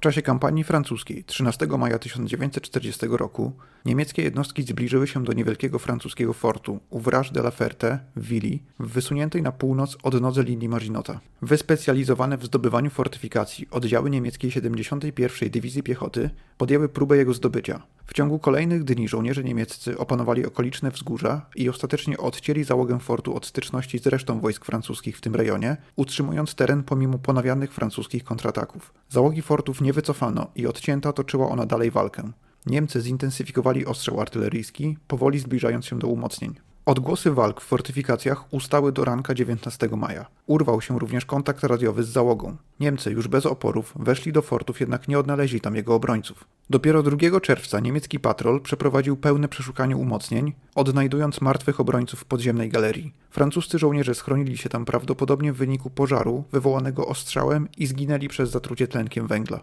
W czasie kampanii francuskiej 13 maja 1940 roku niemieckie jednostki zbliżyły się do niewielkiego francuskiego fortu Ouvrage de la Ferte w Willi, w wysuniętej na północ odnodze linii Maginota. Wyspecjalizowane w zdobywaniu fortyfikacji oddziały niemieckiej 71. Dywizji Piechoty podjęły próbę jego zdobycia. W ciągu kolejnych dni żołnierze niemieccy opanowali okoliczne wzgórza i ostatecznie odcięli załogę fortu od styczności z resztą wojsk francuskich w tym rejonie, utrzymując teren pomimo ponawianych francuskich kontrataków. Załogi fortów nie wycofano i odcięta toczyła ona dalej walkę. Niemcy zintensyfikowali ostrzał artyleryjski, powoli zbliżając się do umocnień. Odgłosy walk w fortyfikacjach ustały do ranka 19 maja. Urwał się również kontakt radiowy z załogą. Niemcy już bez oporów weszli do fortów, jednak nie odnaleźli tam jego obrońców. Dopiero 2 czerwca niemiecki patrol przeprowadził pełne przeszukanie umocnień, odnajdując martwych obrońców w podziemnej galerii. Francuscy żołnierze schronili się tam prawdopodobnie w wyniku pożaru wywołanego ostrzałem i zginęli przez zatrucie tlenkiem węgla.